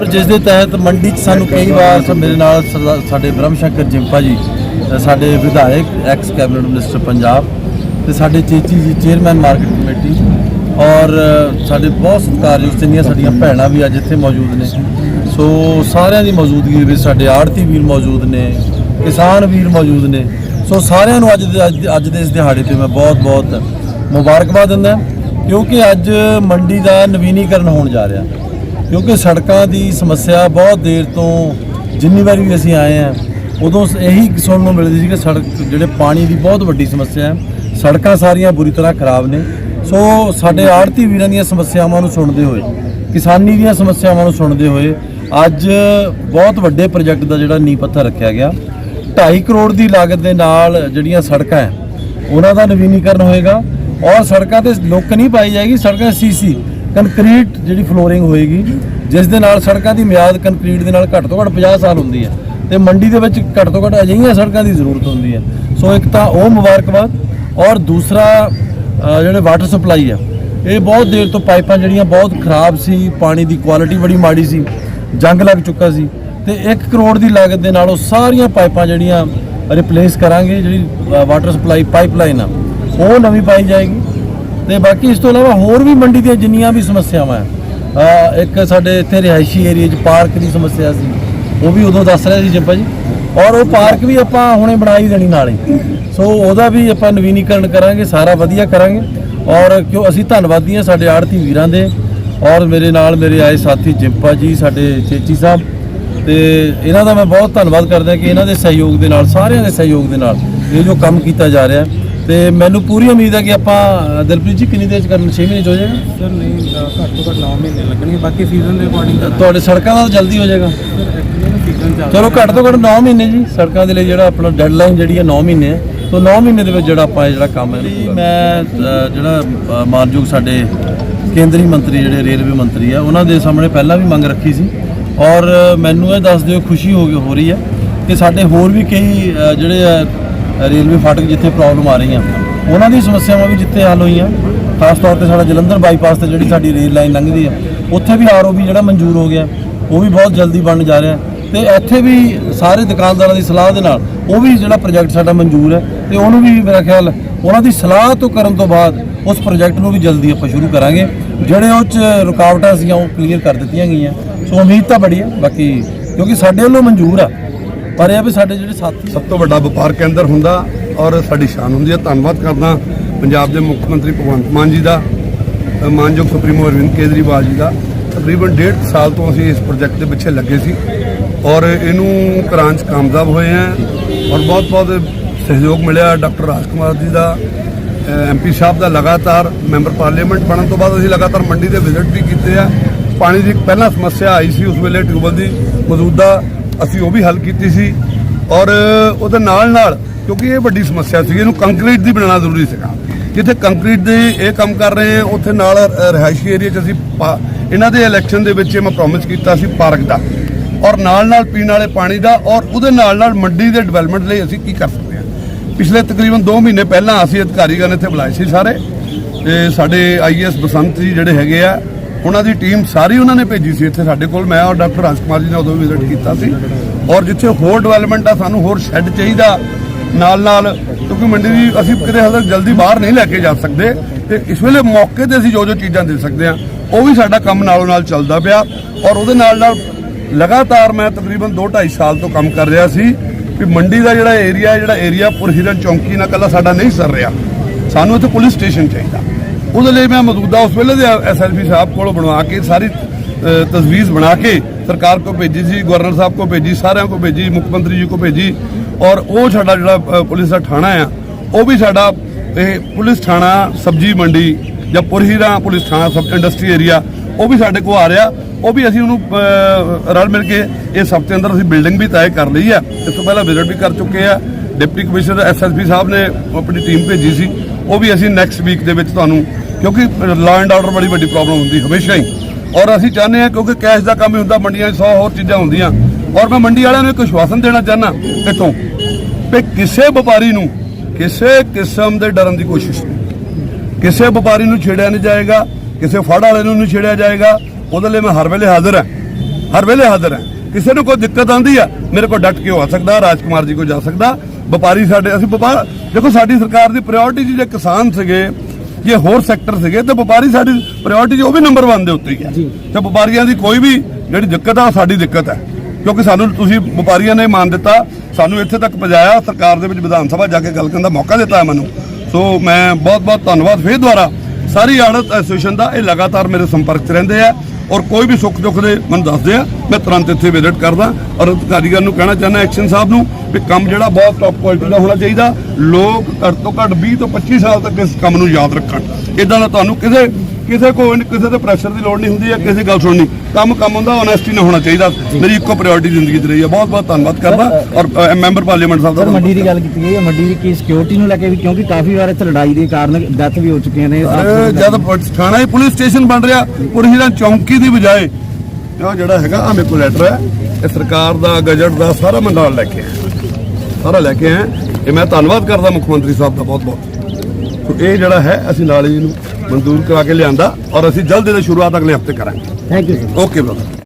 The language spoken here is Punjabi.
ਔਰ ਜਿਸ ਦੇ ਤਹਿਤ ਮੰਡੀ 'ਚ ਸਾਨੂੰ ਕਈ ਵਾਰ ਮੇਰੇ ਨਾਲ ਸਰਦਾ- ਸਾਡੇ ਬ੍ਰਹਮ ਸ਼ੰਕਰ ਜਿੰਪਾ ਜੀ ਸਾਡੇ ਵਿਧਾਇਕ ਐਕਸ ਕੈਬਨਿਟ ਮਿਨਿਸਟਰ ਪੰਜਾਬ ਤੇ ਸਾਡੇ ਚੇਚੀ ਜੀ ਚੇਅਰਮੈਨ ਮਾਰਕੀਟ ਕਮੇਟੀ ਔਰ ਸਾਡੇ ਬਹੁਤ ਸਤਿਕਾਰਯੋਗ ਜਿੰਨੀਆਂ ਸਾਡੀਆਂ ਭੈਣਾਂ ਵੀ ਅੱਜ ਇੱਥੇ ਮੌਜੂਦ ਨੇ। ਸੋ ਸਾਰਿਆਂ ਦੀ ਮੌਜੂਦਗੀ ਵਿੱਚ ਸਾਡੇ ਆੜਤੀ ਵੀਰ ਮੌਜੂਦ ਨੇ, ਕਿਸਾਨ ਵੀਰ ਮੌਜੂਦ ਨੇ। ਸੋ ਸਾਰਿਆਂ ਨੂੰ ਅੱਜ ਦੇ, ਅੱਜ ਅੱਜ ਦੇ ਇਸ ਦਿਹਾੜੇ ਤੇ ਮੈਂ ਬਹੁਤ ਬਹੁਤ ਮੁਬਾਰਕਬਾਦ ਦਿੰਦਾ, ਕਿਉਂਕਿ ਅੱਜ ਮੰਡੀ ਦਾ ਨਵੀਨੀਕਰਨ ਹੋਣ ਜਾ ਰਿਹਾ। ਕਿਉਂਕਿ ਸੜਕਾਂ ਦੀ ਸਮੱਸਿਆ ਬਹੁਤ ਦੇਰ ਤੋਂ ਜਿੰਨੀ ਵਾਰੀ ਵੀ ਅਸੀਂ ਆਏ ਆ ਉਦੋਂ ਇਹੀ ਸੁਣਨ ਨੂੰ ਮਿਲਦੀ ਸੀ ਕਿ ਸੜਕ ਜਿਹੜੇ ਪਾਣੀ ਦੀ ਬਹੁਤ ਵੱਡੀ ਸਮੱਸਿਆ ਹੈ, ਸੜਕਾਂ ਸਾਰੀਆਂ ਬੁਰੀ ਤਰ੍ਹਾਂ ਖਰਾਬ ਨੇ। ਸੋ ਸਾਡੇ ਆੜਤੀ ਵੀਰਾਂ ਦੀਆਂ ਸਮੱਸਿਆਵਾਂ ਨੂੰ ਸੁਣਦੇ ਹੋਏ, ਕਿਸਾਨੀ ਦੀਆਂ ਸਮੱਸਿਆਵਾਂ ਨੂੰ ਸੁਣਦੇ ਹੋਏ, ਅੱਜ ਬਹੁਤ ਵੱਡੇ ਪ੍ਰੋਜੈਕਟ ਦਾ ਜਿਹੜਾ ਨੀਂਹ ਪੱਥਰ ਰੱਖਿਆ ਗਿਆ। 2.5 ਕਰੋੜ ਦੀ ਲਾਗਤ ਦੇ ਨਾਲ ਜਿਹੜੀਆਂ ਸੜਕਾਂ ਹੈ, ਉਹਨਾਂ ਦਾ ਨਵੀਨੀਕਰਨ ਹੋਏਗਾ ਔਰ ਸੜਕਾਂ ਤੇ ਲੁੱਕ ਨਹੀਂ ਪਾਈ ਜਾਏਗੀ, ਸੜਕਾਂ ਸੀਸੀ ਕੰਕਰੀਟ ਜਿਹੜੀ ਫਲੋਰਿੰਗ ਹੋਏਗੀ, ਜਿਸ ਦੇ ਨਾਲ ਸੜਕਾਂ ਦੀ ਮਿਆਦ ਕੰਕਰੀਟ ਦੇ ਨਾਲ ਘੱਟ ਤੋਂ ਘੱਟ 50 ਸਾਲ ਹੁੰਦੀ ਹੈ ਤੇ ਮੰਡੀ ਦੇ ਵਿੱਚ ਘੱਟ ਤੋਂ ਘੱਟ ਅਜਿਹੀਆਂ ਸੜਕਾਂ ਦੀ ਜ਼ਰੂਰਤ ਹੁੰਦੀ ਹੈ ਸੋ ਇੱਕ ਤਾਂ ਉਹ ਮੁਬਾਰਕਬਾਦ ਔਰ ਦੂਸਰਾ ਜਿਹੜੇ ਵਾਟਰ ਸਪਲਾਈ ਆ, ਇਹ ਬਹੁਤ ਦੇਰ ਤੋਂ ਪਾਈਪਾਂ ਜਿਹੜੀਆਂ ਬਹੁਤ ਖਰਾਬ ਸੀ, ਪਾਣੀ ਦੀ ਕੁਆਲਿਟੀ ਬੜੀ ਮਾੜੀ ਸੀ, ਜੰਗ ਲੱਗ ਚੁੱਕਾ ਸੀ ਤੇ 1 ਕਰੋੜ ਦੀ ਲਾਗਤ ਦੇ ਨਾਲ ਉਹ ਸਾਰੀਆਂ ਪਾਈਪਾਂ ਜਿਹੜੀਆਂ ਰਿਪਲੇਸ ਕਰਾਂਗੇ, ਜਿਹੜੀ ਵਾਟਰ ਸਪਲਾਈ ਪਾਈਪਲਾਈਨ ਆ, ਉਹ ਨਵੀਂ ਪਾਈ ਜਾਏਗੀ। ਤੇ ਬਾਕੀ ਇਸ ਤੋਂ ਇਲਾਵਾ ਹੋਰ ਵੀ ਮੰਡੀ ਦੀਆਂ ਜਿੰਨੀਆਂ ਵੀ ਸਮੱਸਿਆਵਾਂ ਹੈ ਇੱਕ ਸਾਡੇ ਇੱਥੇ ਰਿਹਾਇਸ਼ੀ ਏਰੀਆ 'ਚ ਪਾਰਕ ਦੀ ਸਮੱਸਿਆ ਸੀ, ਉਹ ਵੀ ਉਦੋਂ ਦੱਸ ਰਿਹਾ ਸੀ ਜੰਪਾ ਜੀ। ਔਰ ਉਹ ਪਾਰਕ ਵੀ ਆਪਾਂ ਹੁਣੇ ਬਣਾਈ ਹੀ ਦੇਣੀ ਨਾਲੇ ਸੋ ਉਹਦਾ ਵੀ ਆਪਾਂ ਨਵੀਨੀਕਰਨ ਕਰਾਂਗੇ, ਸਾਰਾ ਵਧੀਆ ਕਰਾਂਗੇ। ਔਰ ਕਿਉਂ ਅਸੀਂ ਧੰਨਵਾਦੀ ਹਾਂ ਸਾਡੇ ਆੜਤੀ ਵੀਰਾਂ ਦੇ। ਔਰ ਮੇਰੇ ਨਾਲ ਮੇਰੇ ਆਏ ਸਾਥੀ ਜਿੰਪਾ ਜੀ, ਸਾਡੇ ਚੇਚੀ ਸਾਹਿਬ। ਤੇ ਇਹਨਾਂ ਦਾ ਮੈਂ ਬਹੁਤ ਧੰਨਵਾਦ ਕਰਦਾ ਕਿ ਇਹਨਾਂ ਦੇ ਸਹਿਯੋਗ ਦੇ ਨਾਲ, ਸਾਰਿਆਂ ਦੇ ਸਹਿਯੋਗ ਦੇ ਨਾਲ ਇਹ ਜੋ ਕੰਮ ਕੀਤਾ ਜਾ ਰਿਹਾ ਤੇ ਮੈਨੂੰ ਪੂਰੀ ਉਮੀਦ ਹੈ ਕਿ ਆਪਾਂ ਦਿਲਪ੍ਰੀਤ ਜੀ ਕਿੰਨੀ ਦੇਰ ਚ ਕਰਨ? 6 ਮਹੀਨੇ ਚ ਹੋ ਜਾਏਗਾ? ਸਰ ਨਹੀਂ ਘੱਟ ਤੋਂ ਘੱਟ 9 ਮਹੀਨੇ ਲੱਗਣਗੇ ਬਾਕੀ ਸੀਜ਼ਨ ਦੇ ਅਕੋਰਡਿੰਗ ਤੁਹਾਡੇ ਸੜਕਾਂ ਦਾ ਤਾਂ ਜਲਦੀ ਹੋ ਜਾਏਗਾ। ਸੀਜ਼ਨ ਚੱਲ ਚਲੋ ਘੱਟ ਤੋਂ ਘੱਟ 9 ਮਹੀਨੇ ਜੀ। ਸੜਕਾਂ ਦੇ ਲਈ ਜਿਹੜਾ ਆਪਣਾ ਡੈਡਲਾਈਨ ਜਿਹੜੀ ਹੈ 9 ਮਹੀਨੇ। ਹੈ ਸੋ 9 ਮਹੀਨੇ ਦੇ ਵਿੱਚ ਜਿਹੜਾ ਆਪਾਂ ਇਹ ਜਿਹੜਾ ਕੰਮ ਹੈ ਮੈਂ ਅ, ਜਿਹੜਾ ਅ, ਮਾਨਯੋਗ ਸਾਡੇ ਕੇਂਦਰੀ ਮੰਤਰੀ ਜਿਹੜੇ ਰੇਲਵੇ ਮੰਤਰੀ ਆ ਉਹਨਾਂ ਦੇ ਸਾਹਮਣੇ ਪਹਿਲਾਂ ਵੀ ਮੰਗ ਰੱਖੀ ਸੀ। ਔਰ ਮੈਨੂੰ ਇਹ ਦੱਸ ਦਿਓ ਖੁਸ਼ੀ ਹੋ ਹੋ ਰਹੀ ਹੈ ਕਿ ਸਾਡੇ ਹੋਰ ਵੀ ਕਈ ਅ, ਜਿਹੜੇ ਰੇਲਵੇ ਫਾਟਕ ਜਿੱਥੇ ਪ੍ਰੋਬਲਮ ਆ ਰਹੀਆਂ। ਉਹਨਾਂ ਦੀ ਸਮੱਸਿਆਵਾਂ ਵੀ ਜਿੱਥੇ ਹੱਲ ਹੋਈਆਂ, ਖਾਸ ਤੌਰ ਤੇ ਸਾਡਾ ਜਲੰਧਰ ਬਾਈਪਾਸ ਤੇ ਜਿਹੜੀ ਸਾਡੀ ਰੇਲ ਲਾਈਨ ਲੰਘਦੀ ਹੈ ਉੱਥੇ ਵੀ ਆਰਓਬੀ ਜਿਹੜਾ ਮਨਜ਼ੂਰ ਹੋ ਗਿਆ, ਉਹ ਵੀ ਬਹੁਤ ਜਲਦੀ ਬਣ ਜਾ ਰਿਹਾ। ਤੇ ਇੱਥੇ ਵੀ ਸਾਰੇ ਦੁਕਾਨਦਾਰਾਂ ਦੀ ਸਲਾਹ ਦੇ ਨਾਲ, ਉਹ ਵੀ ਜਿਹੜਾ ਪ੍ਰੋਜੈਕਟ ਸਾਡਾ ਮਨਜ਼ੂਰ ਹੈ, ਤੇ ਉਹਨੂੰ ਵੀ ਮੇਰਾ ਖਿਆਲ, ਉਹਨਾਂ ਦੀ ਸਲਾਹ ਤੋਂ ਕਰਨ ਤੋਂ ਬਾਅਦ ਉਸ ਪ੍ਰੋਜੈਕਟ ਨੂੰ ਵੀ ਜਲਦੀ ਆਪਾਂ ਸ਼ੁਰੂ ਕਰਾਂਗੇ। ਜਿਹੜੇ ਉਹ ਚ ਰੁਕਾਵਟਾਂ ਸੀਗੀਆਂ, ਉਹ ਕਲੀਅਰ ਕਰ ਦਿੱਤੀਆਂ ਗਈਆਂ। ਸੋ ਉਮੀਦ ਤਾਂ ਬੜੀ ਹੈ ਬਾਕੀ ਕਿਉਂਕਿ ਸਾਡੇ ਵੱਲੋਂ ਮਨਜ਼ੂਰ ਆ ਪਰ ਇਹ ਆ ਵੀ ਸਾਡੇ ਜਿਹੜੇ ਸਾਥੀ ਸਭ ਤੋਂ ਵੱਡਾ ਵਪਾਰ ਕੇਂਦਰ ਹੁੰਦਾ ਔਰ ਸਾਡੀ ਸ਼ਾਨ ਹੁੰਦੀ ਹੈ। ਧੰਨਵਾਦ ਕਰਦਾ ਪੰਜਾਬ ਦੇ ਮੁੱਖ ਮੰਤਰੀ ਭਗਵੰਤ ਮਾਨ ਜੀ ਦਾ, ਮਾਨਯੋਗ ਸੁਪਰੀਮੋ ਅਰਵਿੰਦ ਕੇਜਰੀਵਾਲ ਜੀ ਦਾ। ਤਕਰੀਬਨ ਡੇਢ ਸਾਲ ਤੋਂ ਅਸੀਂ ਇਸ ਪ੍ਰੋਜੈਕਟ ਦੇ ਪਿੱਛੇ ਲੱਗੇ ਸੀ ਔਰ ਇਹਨੂੰ ਕਰਾਂ 'ਚ ਕਾਮਯਾਬ ਹੋਏ ਆ ਔਰ ਬਹੁਤ ਬਹੁਤ ਸਹਿਯੋਗ ਮਿਲਿਆ ਡਾਕਟਰ ਰਾਜਕੁਮਾਰ ਜੀ ਦਾ ਐਮਪੀ ਸਾਹਿਬ ਦਾ ਲਗਾਤਾਰ, ਮੈਂਬਰ ਪਾਰਲੀਮੈਂਟ ਬਣਨ ਤੋਂ ਬਾਅਦ ਅਸੀਂ ਲਗਾਤਾਰ ਮੰਡੀ ਦੇ ਵਿਜ਼ਿਟ ਵੀ ਕੀਤੇ ਆ। ਪਾਣੀ ਦੀ ਇੱਕ ਪਹਿਲਾਂ ਸਮੱਸਿਆ ਆਈ ਸੀ ਉਸ ਵੇਲੇ ਟਿਊਬਲ ਦੀ ਮੌਜੂਦਾ ਅਸੀਂ ਉਹ ਵੀ ਹੱਲ ਕੀਤੀ ਸੀ ਔਰ ਉਹਦੇ ਨਾਲ ਨਾਲ ਕਿਉਂਕਿ ਇਹ ਵੱਡੀ ਸਮੱਸਿਆ ਸੀ ਇਹਨੂੰ ਕੰਕਰੀਟ ਦੀ ਬਣਾਉਣਾ ਜ਼ਰੂਰੀ ਸੀਗਾ। ਜਿੱਥੇ ਕੰਕਰੀਟ ਦੇ ਇਹ ਕੰਮ ਕਰ ਰਹੇ ਆ ਉੱਥੇ ਨਾਲ ਅ, ਰਿਹਾਇਸ਼ੀ ਏਰੀਆ 'ਚ ਅਸੀਂ ਪਾ- ਇਹਨਾਂ ਦੇ ਇਲੈਕਸ਼ਨ ਦੇ ਵਿੱਚ ਮੈਂ ਪ੍ਰੋਮਿਸ ਕੀਤਾ ਸੀ ਪਾਰਕ ਦਾ। ਔਰ ਨਾਲ ਨਾਲ ਪੀਣ ਵਾਲੇ ਪਾਣੀ ਦਾ ਔਰ ਉਹਦੇ ਨਾਲ ਨਾਲ ਮੰਡੀ ਦੇ ਡਿਵੈਲਪਮੈਂਟ ਲਈ ਅਸੀਂ ਕੀ ਕਰ ਸਕਦੇ ਹਾਂ। ਪਿਛਲੇ ਤਕਰੀਬਨ 2 ਮਹੀਨੇ ਪਹਿਲਾਂ ਅਸੀਂ ਅਧਿਕਾਰੀਗਣ ਇੱਥੇ ਬੁਲਾਏ ਸੀ ਸਾਰੇ। ਤੇ ਸਾਡੇ ਆਈਐਸ ਬਸੰਤ ਜੀ ਜਿਹੜੇ ਹੈਗੇ ਆ ਉਹਨਾਂ ਦੀ ਟੀਮ ਸਾਰੀ ਉਹਨਾਂ ਨੇ ਭੇਜੀ ਸੀ ਇੱਥੇ ਸਾਡੇ ਕੋਲ। ਮੈਂ ਔਰ ਡਾਕਟਰ ਰਾਜਕੁਮਾਰ ਜੀ ਨੇ ਉਦੋਂ ਵਿਜ਼ਿਟ ਕੀਤਾ ਸੀ। ਔਰ ਜਿੱਥੇ ਹੋਰ ਡਿਵੈਲਪਮੈਂਟ ਆ, ਸਾਨੂੰ ਹੋਰ ਸ਼ੈੱਡ ਚਾਹੀਦਾ ਨਾਲ ਨਾਲ, ਕਿਉਂਕਿ ਮੰਡੀ ਦੀ ਅਸੀਂ ਕਿਤੇ ਹੱਦ ਜਲਦੀ ਬਾਹਰ ਨਹੀਂ ਲੈ ਕੇ ਜਾ ਸਕਦੇ। ਤੇ ਇਸ ਵੇਲੇ ਮੌਕੇ ਤੇ ਅਸੀਂ ਜੋ ਜੋ ਚੀਜ਼ਾਂ ਦੇ ਸਕਦੇ ਆ ਉਹ ਵੀ ਸਾਡਾ ਕੰਮ ਨਾਲੋਂ ਨਾਲ ਚੱਲਦਾ ਪਿਆ। ਔਰ ਉਹਦੇ ਨਾਲ ਨਾਲ ਲਗਾਤਾਰ ਮੈਂ ਤਕਰੀਬਨ 2 2.5 ਸਾਲ ਤੋਂ ਕੰਮ ਕਰ ਰਿਹਾ ਸੀ ਕਿ ਮੰਡੀ ਦਾ ਜਿਹੜਾ ਏਰੀਆ ਜਿਹੜਾ ਏਰੀਆ ਪੁਰਹਿਰਨ ਚੌਂਕੀ ਨਾਲ ਕੱਲਾ ਸਾਡਾ ਨਹੀਂ ਸਰ ਰਿਹਾ। ਸਾਨੂੰ ਇੱਥੇ ਪੁਲਿਸ ਸਟੇਸ਼ਨ ਚਾਹੀਦਾ। ਉਹਦੇ ਲਈ ਮੈਂ ਮੌਜੂਦਾ ਉਸ ਵੇਲੇ ਦੇ ਐਸਐਲਪੀ ਸਾਹਿਬ ਕੋਲੋਂ ਬਣਵਾ ਕੇ ਸਾਰੀ ਤਜਵੀਜ਼ ਬਣਾ ਕੇ ਸਰਕਾਰ ਕੋ ਭੇਜੀ ਸੀ, ਗਵਰਨਰ ਸਾਹਿਬ ਕੋ ਭੇਜੀ, ਸਾਰਿਆਂ ਕੋ ਭੇਜੀ, ਮੁੱਖ ਮੰਤਰੀ ਜੀ ਕੋ ਭੇਜੀ ਔਰ ਉਹ ਸਾਡਾ ਜਿਹੜਾ ਪੁਲਿਸ ਦਾ ਥਾਣਾ ਆ, ਉਹ ਵੀ ਸਾਡਾ ਇਹ ਪੁਲਿਸ ਥਾਣਾ ਸਬਜੀ ਮੰਡੀ ਜਾਂ ਪੁਰਹੀਰਾ ਪੁਲਿਸ ਥਾਣਾ ਸਬ, ਇੰਡਸਟਰੀ ਏਰੀਆ, ਉਹ ਵੀ ਸਾਡੇ ਕੋਲ ਆ ਰਿਹਾ, ਉਹ ਵੀ ਅਸੀਂ ਉਹਨੂੰ ਰਲ ਮਿਲ ਕੇ ਇਸ ਹਫ਼ਤੇ ਅੰਦਰ ਅਸੀਂ ਬਿਲਡਿੰਗ ਵੀ ਤੈਅ ਕਰ ਲਈ ਆ, ਇਸ ਤੋਂ ਪਹਿਲਾਂ ਵਿਜ਼ਿਟ ਵੀ ਕਰ ਚੁੱਕੇ ਆ, ਡਿਪਟੀ ਕਮਿਸ਼ਨਰ ਐਸਐਸਪੀ ਸਾਹਿਬ ਨੇ ਆਪਣੀ ਟੀਮ ਭੇਜੀ ਸੀ ਉਹ ਵੀ ਅਸੀਂ ਨੈਕਸਟ ਵੀਕ ਦੇ ਵਿੱਚ ਤੁਹਾਨੂੰ, ਕਿਉਂਕਿ ਲਾ ਐਂਡ ਆਰਡਰ ਬੜੀ ਵੱਡੀ ਪ੍ਰੋਬਲਮ ਹੁੰਦੀ, ਹਮੇਸ਼ਾ ਹੀ। ਔਰ ਅਸੀਂ ਚਾਹੁੰਦੇ ਹਾਂ, ਕਿਉਂਕਿ ਕੈਸ਼ ਦਾ ਕੰਮ ਹੀ ਹੁੰਦਾ, ਮੰਡੀਆਂ 'ਚ 100 ਹੋਰ ਚੀਜ਼ਾਂ ਹੁੰਦੀਆਂ। ਔਰ ਮੈਂ ਮੰਡੀ ਵਾਲਿਆਂ ਨੂੰ ਇੱਕ ਵਿਸ਼ਵਾਸਨ ਦੇਣਾ ਚਾਹੁੰਦਾ ਇੱਥੋਂ ਕਿ ਕਿਸੇ ਵਪਾਰੀ ਨੂੰ, ਕਿਸੇ ਕਿਸਮ ਦੇ ਡਰਨ ਦੀ ਕੋਸ਼ਿਸ਼ ਨਹੀਂ। ਕਿਸੇ ਵਪਾਰੀ ਨੂੰ ਛੇੜਿਆ ਨਹੀਂ ਜਾਏਗਾ, ਕਿਸੇ ਫੜ ਵਾਲੇ ਨੂੰ ਨਹੀਂ ਛੇੜਿਆ ਜਾਏਗਾ। ਉਹਦੇ ਲਈ ਮੈਂ ਹਰ ਵੇਲੇ ਹਾਜ਼ਰ ਹਾਂ। ਹਰ ਵੇਲੇ ਹਾਜ਼ਰ ਹਾਂ। ਕਿਸੇ ਨੂੰ ਕੋਈ ਦਿੱਕਤ ਆਂਦੀ ਆ ਮੇਰੇ ਕੋਲ ਡਟ ਕੇ ਹੋ ਸਕਦਾ ਰਾਜਕੁਮਾਰ ਜੀ ਕੋਲ ਜਾ ਸਕਦਾ। ਵਪਾਰੀ ਸਾਡੇ ਅਸੀਂ ਵਪਾਰ ਦੇਖੋ ਸਾਡੀ ਸਰਕਾਰ ਦੀ ਪ੍ਰਾਇੋਰਟੀ ਜੀ ਜੇ ਕਿਸਾਨ ਸੀਗੇ ਜੇ ਹੋਰ ਸੈਕਟਰ ਸੀਗੇ ਤੇ ਵਪਾਰੀ ਸਾਡੀ ਪ੍ਰਾਇੋਰਟੀ ਜੀ ਉਹ ਵੀ ਨੰਬਰ 1 ਦੇ ਉੱਤੇ ਹੀ ਹੈ ਤੇ ਵਪਾਰੀਆਂ ਦੀ ਕੋਈ ਵੀ ਜਿਹੜੀ ਦਿੱਕਤ ਆ ਸਾਡੀ ਦਿੱਕਤ ਹੈ ਕਿਉਂਕਿ ਸਾਨੂੰ ਤੁਸੀਂ ਵਪਾਰੀਆਂ ਨੇ ਮਾਨ ਦਿੱਤਾ ਸਾਨੂੰ ਇੱਥੇ ਤੱਕ ਪਹੁੰਚਾਇਆ ਸਰਕਾਰ ਦੇ ਵਿੱਚ ਵਿਧਾਨ ਸਭਾ ਜਾ ਕੇ ਗੱਲ ਕਰਨ ਦਾ ਮੌਕਾ ਦਿੱਤਾ ਮੈਨੂੰ। ਸੋ ਮੈਂ ਬਹੁਤ ਬਹੁਤ ਧੰਨਵਾਦ ਫੇਰ ਦੁਆਰਾ ਸਾਰੀ ਆੜਤ ਐਸੋਸੀਏਸ਼ਨ ਦਾ ਇਹ ਲਗਾਤਾਰ ਮੇਰੇ ਸੰਪਰਕ 'ਚ ਰਹਿੰਦੇ ਆ ਔਰ ਕੋਈ ਵੀ ਸੁੱਖ ਦੁੱਖ ਦੇ ਮੈਨੂੰ ਦੱਸਦੇ ਆ, ਮੈਂ ਤੁਰੰਤ ਇੱਥੇ ਵਿਜ਼ਿਟ ਕਰਦਾ ਔਰ ਅਧਿਕਾਰੀਆਂ ਨੂੰ ਕਹਿਣਾ ਚਾਹੁੰਦਾ ਐਕਸ਼ਨ ਸਾਹਿਬ ਨੂੰ, ਵੀ ਕੰਮ ਜਿਹੜਾ ਬਹੁਤ ਟੌਪ ਕੁਆਲਿਟੀ ਦਾ ਹੋਣਾ ਚਾਹੀਦਾ। ਲੋਕ ਘੱਟ ਤੋਂ ਘੱਟ 20 ਤੋਂ 25 ਸਾਲ ਤੱਕ ਇਸ ਕੰਮ ਨੂੰ ਯਾਦ ਰੱਖਣ। ਇਦਾਂ ਦਾ ਤੁਹਾਨੂੰ ਕਿਸੇ ਕਿਸੇ ਕੋ ਕਿਸੇ ਤੇ ਪ੍ਰੈਸ਼ਰ ਦੀ ਲੋੜ ਨਹੀਂ ਹੁੰਦੀ ਹੈ ਕਿਸੇ ਗੱਲ ਸੁਣਨੀ। ਕੰਮ ਕੰਮ ਹੁੰਦਾ ਓਨੈਸਟੀ ਨਾਲ ਹੋਣਾ ਚਾਹੀਦਾ। ਮੇਰੀ ਇੱਕੋ ਪ੍ਰਾਇੋਰਟੀ ਜ਼ਿੰਦਗੀ 'ਚ ਰਹੀ ਹੈ। ਬਹੁਤ ਬਹੁਤ ਧੰਨਵਾਦ ਕਰਦਾ। ਔਰ ਮੈਂਬਰ ਪਾਰਲੀਮੈਂਟ ਸਾਹਿਬ ਸਰ ਦਾ ਮੰਡੀ ਦੀ ਗੱਲ ਕੀਤੀ ਗਈ ਹੈ। ਮੰਡੀ ਦੀ ਕੀ ਸਿਕਿਉਰਿਟੀ ਨੂੰ ਲੈ ਕੇ ਵੀ ਕਿਉਂਕਿ ਕਾਫੀ ਵਾਰ ਇੱਥੇ ਲੜਾਈ ਦੇ ਕਾਰਨ ਡੈਥ ਵੀ ਹੋ ਚੁੱਕੀਆਂ ਨੇ। ਜਦ ਥਾਣਾ ਹੀ ਪੁਲਿਸ ਸਟੇਸ਼ਨ ਬਣ ਰਿਹਾ ਪੁਲਿਸ ਦਾ ਚੌਂਕੀ ਦੀ ਬਜਾਏ ਆਹ ਜਿਹੜਾ ਹੈਗਾ ਆ ਮੇਰੇ ਕੋਲ ਲੈਟਰ ਹੈ। ਇਹ ਸਰਕਾਰ ਦਾ ਗਜਟ ਦਾ ਸਾਰਾ ਮੰਡਾਲ ਲੈ ਕੇ ਆਇਆ। ਸਾਰਾ ਲੈ ਕੇ ਆਇਆ। ਇਹ ਮੈਂ ਧੰਨਵਾਦ ਕਰਦਾ ਮੁੱਖ ਮੰਤਰੀ ਸਾਹਿਬ ਦਾ ਬਹੁਤ ਬਹੁਤ ਇਹ ਜਿਹੜਾ ਹੈ ਅਸੀਂ ਨਾਲ ਹੀ ਇਹਨੂੰ ਮਨਜ਼ੂਰ ਕਰਾ ਕੇ ਲਿਆਂਦਾ ਔਰ ਅਸੀਂ ਜਲਦ ਇਹਦੀ ਸ਼ੁਰੂਆਤ ਅਗਲੇ ਹਫ਼ਤੇ ਕਰਾਂਗੇ। Thank you sir okay brother